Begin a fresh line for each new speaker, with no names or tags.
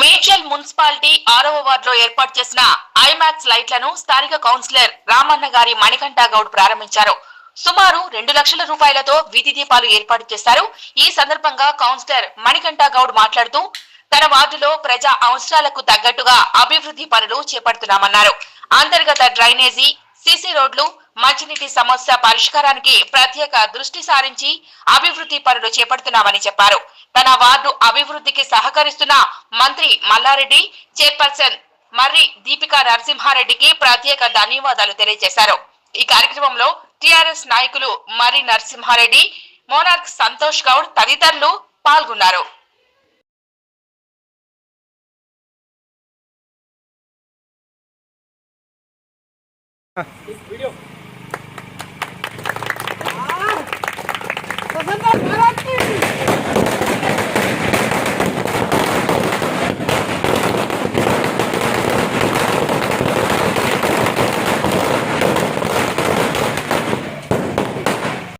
Medchal municipality ఆరవ వార్డులో ఏర్పాటు చేసిన ఐమాక్స్ లైట్లను స్థానిక కౌన్సిలర్ రామన్న గారి మణికంఠ గౌడ్ ప్రారంభించారు. సుమారు రెండు లక్షల రూపాయలతో వీధి దీపాలు ఏర్పాటు చేశారు. ఈ సందర్భంగా కౌన్సిలర్ మణికంఠ గౌడ్ మాట్లాడుతూ తన వార్డులో ప్రజా అవసరాలకు తగ్గట్టుగా అభివృద్ధి పనులు చేపడుతున్నామన్నారు. అంతర్గత డ్రైనేజీ సీసీ రోడ్లు మంచినీటి సమస్య పరిష్కారానికి ప్రత్యేక దృష్టి సారించి అభివృద్ధి పనులు చేపడుతున్నామని చెప్పారు. తన వార్డు అభివృద్ధికి సహకరిస్తున్న మంత్రి మల్లారెడ్డి చైర్పర్సన్ మర్రి దీపికా నరసింహారెడ్డికి ప్రత్యేక ధన్యవాదాలు తెలియజేశారు. ఈ కార్యక్రమంలో టిఆర్ఎస్ నాయకులు మర్రి నరసింహారెడ్డి మోనార్క్ సంతోష్ గౌడ్ తదితరులు పాల్గొన్నారు.
వీడియో Казанат гарантує!